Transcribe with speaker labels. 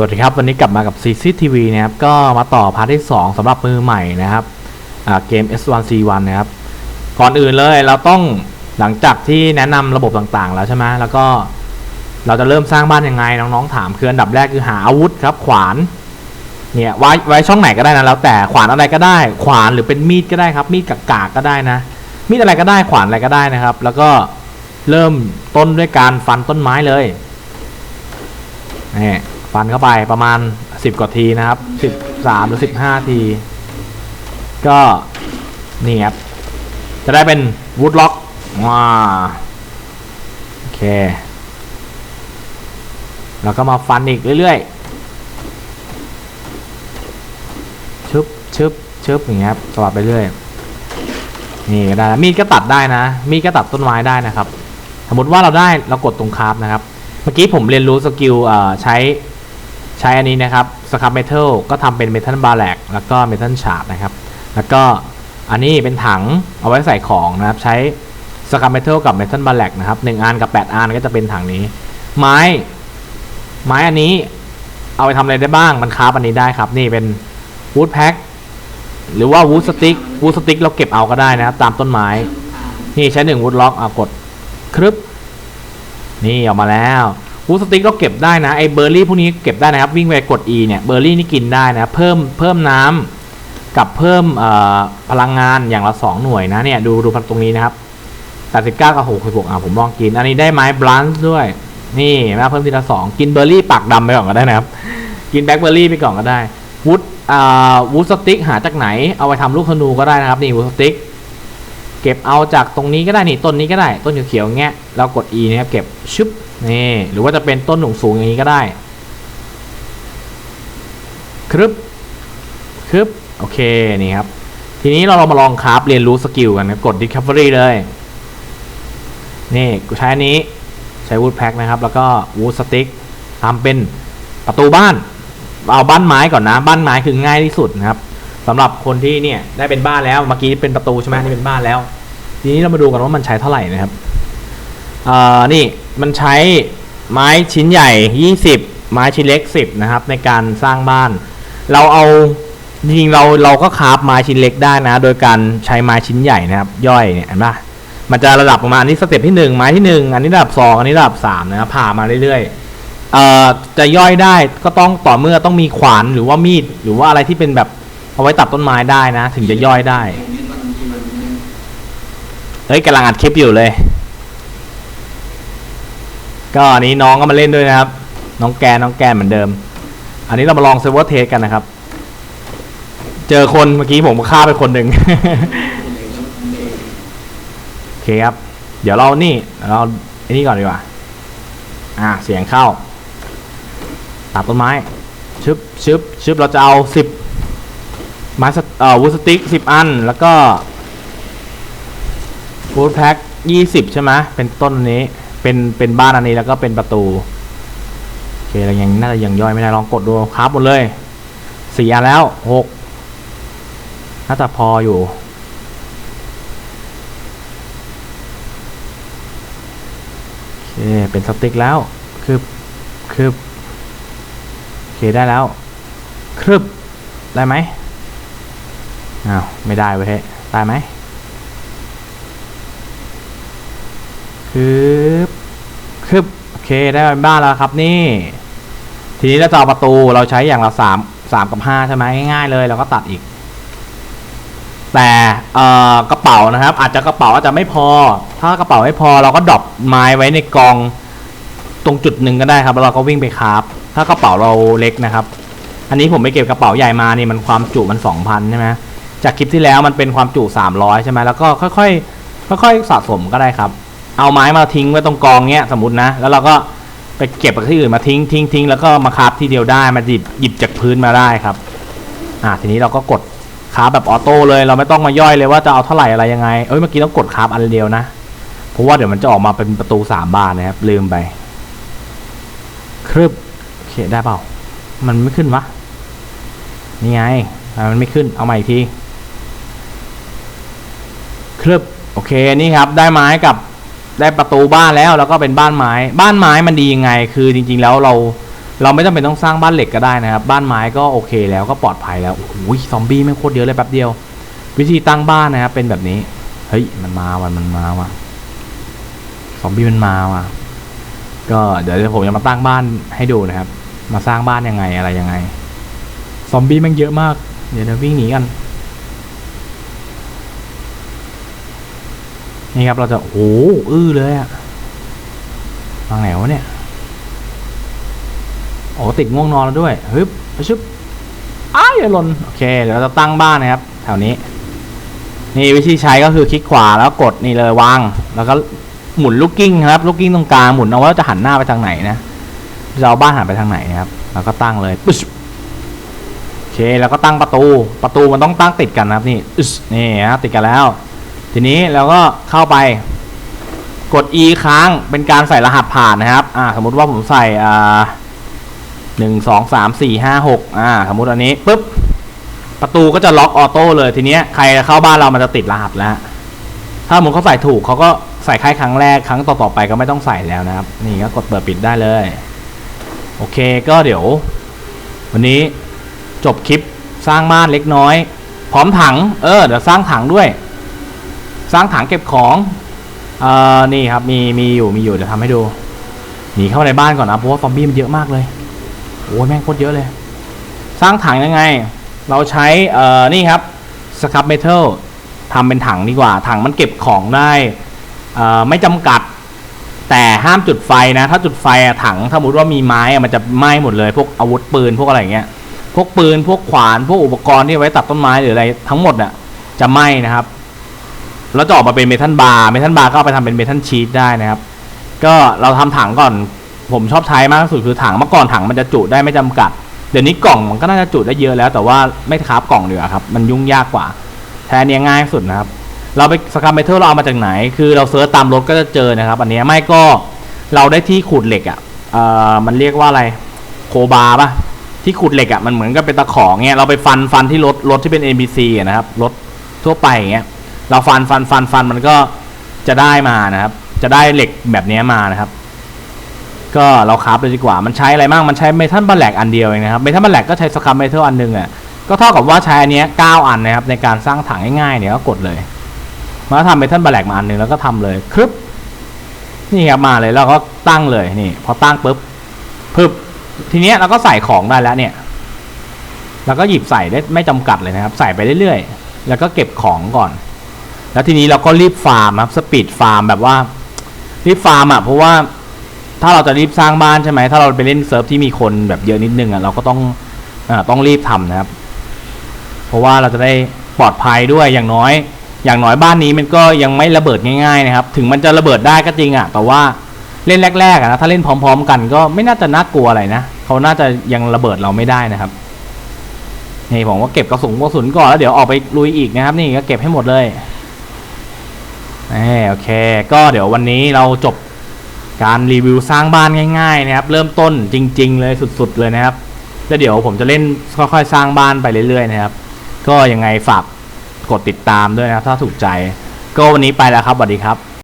Speaker 1: สวัสดีครับ วันนี้กลับมากับ CCTV นะครับก็มาต่อพาร์ทที่ 2สำหรับมือใหม่นะครับเกม S1C1 นะครับ ก่อนอื่นเลยเราต้องหลังจากที่แนะนำระบบต่างๆ แล้วใช่ไหมแล้วก็เราจะเริ่มสร้างบ้านยังไงน้องๆถามคืออันดับแรกคือหาอาวุธครับ ขวานเนี่ยไว้ไว้ช่องไหนก็ได้นะแล้วแต่ขวานอะไรก็ได้ ขวานหรือเป็นมีดก็ได้ครับ มีดกากๆก็ได้นะ มีดอะไรก็ได้ขวานอะไรก็ได้นะครับ แล้วก็เริ่มต้นด้วยการฟันต้นไม้เลยนี่ ฟันเข้าไปประมาณ 10 กว่าทีนะครับ 13 หรือ 15 ที ก็นี่ครับ จะได้เป็นวูดล็อกว้าโอเค แล้วก็มาฟันอีกเรื่อยๆ ชึบชึบชึบอย่างเงี้ยครับสลับไปเรื่อย นี่ก็ได้มีดก็ตัดได้นะ มีดก็ตัดต้นไม้ได้นะครับ สมมติว่าเราได้เรากดตรงคราฟนะครับ เมื่อกี้ผมเรียนรู้สกิลเออใช้ ใช้อันนี้นะครับสครับเมทัลก็ทำเป็นเมทัลบาร์แลกแล้วก็เมทัลชาร์ดนะครับ แล้วก็อันนี้เป็นถังเอาไว้ใส่ของนะครับใช้สครับเมทัลกับเมทัลบาร์แลกนะครับหนึ่งอันกับ8อันก็จะเป็นถังนี้ ไม้ ไม้อันนี้เอาไปทำอะไรได้บ้างมันคราฟอันนี้ได้ครับ นี่เป็นวูดแพ็คหรือว่าวูดสติ๊กวูดสติ๊กเราเก็บเอาก็ได้นะครับ ตามต้นไม้ นี่ใช้หนึ่งวูดล็อกเอากดครึบนี่ออกมาแล้ว วูสติ๊กเราเก็บได้นะไอเบอร์รี่พวกนี้เก็บได้นะครับ วิ่งไปกด E เนี่ยเบอร์รี่นี่กินได้นะเพิ่มเพิ่มน้ำกับเพิ่มพลังงานอย่างละ 2 หน่วยนะเนี่ยดูดูตรงนี้นะครับ 89 กับ 66อะผมลองกิน อันนี้ได้ไม้บลันซ์ด้วย นี่มาเพิ่มทีละสองกินเบอร์รี่ปากดำไปก่อนก็ได้นะครับ กินแบล็คเบอร์รี่ไปก่อนก็ได้วูดวูดสติ๊กหาจากไหน เอาไปทำลูกธนูก็ได้นะครับนี่วูดสติ๊กเก็บเอาจากตรงนี้ก็ได้นี่ต้นนี้ก็ได้ต้นเขียวๆเงี้ยเรากด E นะครับเก็บชึบ นี่หรือว่าจะเป็นต้นหนุ่งสูงอย่างนี้ก็ได้ครึบครึบโอเคนี่ครับ ทีนี้เราเรามาลองคราฟเรียนรู้สกิลกันนะกด Discovery เลย นี่กูใช้อันนี้ใช้ Wood Pack นะครับ แล้วก็ Wood Stick ทำเป็นประตูบ้าน เอาบ้านไม้ก่อนนะ บ้านไม้คือง่ายที่สุดนะครับสำหรับคนที่เนี่ยได้เป็นบ้านแล้วเมื่อกี้เป็นประตูใช่ไหมนี่เป็นบ้านแล้ว ทีนี้เรามาดูกันว่ามันใช้เท่าไหร่นะครับเอ่อนี่ มันใช้ไม้ชิ้นใหญ่ 20 ไม้ชิ้นเล็ก 10 นะครับ ในการสร้างบ้าน เราเอาจริงเราเราก็คราฟไม้ชิ้นเล็กได้นะ โดยการใช้ไม้ชิ้นใหญ่นะครับ ย่อยเนี่ยเห็นปะมันจะระดับประมาณอันนี้สเต็ปที่หนึ่งไม้ที่หนึ่งอันนี้ระดับสองอันนี้ระดับสามนะครับผ่ามาเรื่อยๆเอ่อจะย่อยได้ก็ต้องต่อเมื่อต้องมีขวานหรือว่ามีด หรือว่าอะไรที่เป็นแบบเอาไว้ตัดต้นไม้ได้นะ ถึงจะย่อยได้เฮ้ยกำลังอัดคลิปอยู่เลย ก็อันนี้น้องก็มาเล่นด้วยนะครับ น้องแกนน้องแกนเหมือนเดิม อันนี้เรามาลองเซิร์ฟเวอร์เทสกันนะครับ เจอคนเมื่อกี้ผมฆ่าไปคนหนึ่งโอเคครับ เดี๋ยวเรานี่เราไอ้นี่ก่อนดีกว่า อ่า เสียงเข้า ตัดต้นไม้ชึบชึบชึบเราจะเอาสิบไม้สเอ่อวูดสติ๊กสิบอัน แล้วก็ฟูดแพ็คยี่สิบใช่ไหมเป็นต้นนี้ เป็นเป็นบ้านอันนี้แล้วก็เป็นประตูโอเคเรายังน่าจะยังย่อยไม่ได้ลองกดดูครับหมดเลยสี่อันแล้วหกน่าจะพออยู่โอเคเป็นสติ๊กแล้วคืบคืบโอเคได้แล้วครึบได้ไหมอ้าวไม่ได้เว้ยเฮ้ยได้ไหม คืบคืบโอเคได้เป็นบ้านแล้วครับนี่ ทีนี้เราจะเอาประตูเราใช้อย่างละสามสามกับห้าใช่ไหมง่ายๆเลยเราก็ตัดอีก แต่เอ่อกระเป๋านะครับ อาจจะกระเป๋าอาจจะไม่พอ ถ้ากระเป๋าไม่พอเราก็ดรอปไม้ไว้ในกองตรงจุดหนึ่งก็ได้ครับแล้วเราก็วิ่งไปคราฟถ้ากระเป๋าเราเล็กนะครับ อันนี้ผมไปเก็บกระเป๋าใหญ่มานี่มันความจุมันสองพันใช่ไหมจากคลิปที่แล้วมันเป็นความจุ300ใช่ไหมแล้วก็ค่อยๆค่อยๆสะสมก็ได้ครับ เอาไม้มาทิ้งไว้ตรงกองเนี้ยสมมตินะ แล้วเราก็ไปเก็บจากที่อื่นมาทิ้งทิ้งทิ้งแล้วก็มาคาฟทีเดียวได้มาหยิบหยิบจากพื้นมาได้ครับ อ่าทีนี้เราก็กดคาฟแบบออโต้เลย เราไม่ต้องมาย่อยเลยว่าจะเอาเท่าไหร่อะไรยังไงเอ้ยเมื่อกี้ต้องกดคาฟอันเดียวนะเพราะว่าเดี๋ยวมันจะออกมาเป็นประตูสามบานนะครับ ลืมไปครึบโอเคได้เปล่า มันไม่ขึ้นวะนี่ไงมันไม่ขึ้นเอาใหม่อีกทีครึบโอเคนี่ครับ ได้ไม้กับ ได้ประตูบ้านแล้วแล้วก็เป็นบ้านไม้ บ้านไม้มันดียังไง คือจริงๆแล้วเราเราไม่จำเป็นต้องสร้างบ้านเหล็กก็ได้นะครับ บ้านไม้ก็โอเคแล้วก็ปลอดภัยแล้วโอ้โหซอมบี้ไม่โคตรเยอะเลยแป๊บเดียว วิธีตั้งบ้านนะครับเป็นแบบนี้เฮ้ยมันมาว่ะมันมาว่ะซอมบี้มันมาว่ะ ก็เดี๋ยวผมจะมาตั้งบ้านให้ดูนะครับ มาสร้างบ้านยังไงอะไรยังไง ซอมบี้ม่งเยอะมาก เดี๋ยวเราวิ่งหนีกัน นี่ครับเราจะโอ้อื้อเลยอะทางไหนวะเนี่ยโอ้ติดง่วงนอนแล้วด้วยฮึบไปชึบอ้าอย่าหล่นโอเคเดี๋ยวเราจะตั้งบ้านนะครับ แถวนี้ นี่วิธีใช้ก็คือคลิกขวาแล้วกดนี่เลยวาง แล้วก็หมุนลูกกิ้งครับลูกกิ้งตรงกลางหมุนเอาว่าจะหันหน้าไปทางไหนนะจะเอาบ้านหันไปทางไหนนะครับแล้วก็ตั้งเลยปึ๊ชโอเคแล้วก็ตั้งประตูประตูมันต้องตั้งติดกันนะครับนี่นี่นะติดกันแล้ว ทีนี้เราก็เข้าไปกด e ค้างเป็นการใส่รหัสผ่านนะครับ อ่า สมมุติว่าผมใส่อ่าหนึ่งสองสามสี่ห้าหกอ่า สมมุติอันนี้ปุ๊บ ประตูก็จะล็อกออโต้เลยทีเนี้ยใครเข้าบ้านเรามันจะติดรหัสแล้ว ถ้าสมมติเขาใส่ถูกเขาก็ใส่แค่ครั้งแรกครั้งต่อๆไปก็ไม่ต้องใส่แล้วนะครับ นี่ก็กดเปิดปิดได้เลย โอเคก็เดี๋ยว วันนี้จบคลิปสร้างบ้านเล็กน้อย พร้อมถัง เออ เดี๋ยวสร้างถังด้วย สร้างถังเก็บของเอ่อนี่ครับมีมีอยู่มีอยู่เดี๋ยวทำให้ดูหนีเข้าในบ้านก่อนนะเพราะว่าซอมบี้มันเยอะมากเลยโอ้ยแม่งโคตรเยอะเลย สร้างถังยังไง เราใช้เอ่อนี่ครับสครับเมทัลทำเป็นถังดีกว่า ถังมันเก็บของได้เอ่อไม่จำกัดแต่ห้ามจุดไฟนะ ถ้าจุดไฟอะถังสมมติว่ามีไม้มันจะไหม้หมดเลย พวกอาวุธปืนพวกอะไรเงี้ยพวกปืนพวกขวานพวกอุปกรณ์ที่ไว้ตัดต้นไม้หรืออะไรทั้งหมดน่ะจะไหม้นะครับ แล้วจะออกมาเป็นเมทัลบาร์เมทัลบาร์ก็เอาไปทำเป็นเมทัลชีตได้นะครับ ก็เราทำถังก่อนผมชอบใช้มากที่สุดคือถังเมื่อก่อนถังมันจะจุได้ไม่จำกัด เดี๋ยวนี้กล่องมันก็น่าจะจุได้เยอะแล้ว แต่ว่าไม่คราฟกล่องเดียวครับ มันยุ่งยากกว่าแทนเนี้ยง่ายสุดนะครับ เราไปสครับเมทัลเราเอามาจากไหน คือเราเซิร์ชตามรถก็จะเจอนะครับ อันนี้ไม่ก็เราได้ที่ขูดเหล็กอะเอ่อมันเรียกว่าอะไรโคบาร์ป่ะที่ขูดเหล็กอะมันเหมือนกับเป็นตะขอเงี้ยเราไปฟันฟันที่รถรถที่เป็น NPC อะนะครับรถทั่วไปอย่างเงี้ย เราฟันฟันฟันฟันมันก็จะได้มานะครับ จะได้เหล็กแบบนี้มานะครับ ก็เราคราฟเลยดีกว่ามันใช้อะไรบ้างมันใช้เมทัลบัลแลกอันเดียวเองนะครับเมทัลบัลแลกก็ใช้สครับเมทัลอันหนึงอะก็เท่ากับว่าใช้อันนี้ยเก้าอันนะครับในการสร้างถังง่ายๆเนี่ยก็กดเลยมาทำเมทัลบัลแลกมาอันหนึงแล้วก็ทำเลยครึบนี่ครับมาเลยแล้วก็ตั้งเลยนี่ พอตั้งปุ๊บปึ๊บทีเนี้ยเราก็ใส่ของได้แล้วเนี่ยแล้วก็หยิบใส่ได้ไม่จำกัดเลยนะครับ ใส่ไปเรื่อยๆ แล้วก็เก็บของก่อน แล้วทีนี้เราก็รีบฟาร์มครับสปีดฟาร์มแบบว่ารีบฟาร์มอะเพราะว่าถ้าเราจะรีบสร้างบ้านใช่ไหมถ้าเราไปเล่นเซิร์ฟที่มีคนแบบเยอะนิดนึงอะเราก็ต้องอ่าต้องรีบทำนะครับ เพราะว่าเราจะได้ปลอดภัยด้วยอย่างน้อย อย่างน้อยบ้านนี้มันก็ยังไม่ระเบิดง่ายๆนะครับ ถึงมันจะระเบิดได้ก็จริงอะ แต่ว่าเล่นแรกๆอะนะถ้าเล่นพร้อม ๆ กันก็ไม่น่าจะน่ากลัวอะไรนะเขาน่าจะยังระเบิดเราไม่ได้นะครับนี่ผมก็เก็บกระสุนกระสุนก่อนแล้วเดี๋ยวออกไปลุยอีกนะครับ นี่ก็เก็บให้หมดเลย โอเค ก็เดี๋ยววันนี้เราจบการรีวิวสร้างบ้านง่าย ๆ นะครับ เริ่มต้นจริง ๆ เลยสุด ๆ เลยนะครับ แล้วเดี๋ยวผมจะเล่นค่อยๆสร้างบ้านไปเรื่อย ๆ นะครับ ก็ยังไงฝากกดติดตามด้วยนะครับ ถ้าถูกใจ ก็วันนี้ไปแล้วครับสวัสดีครับ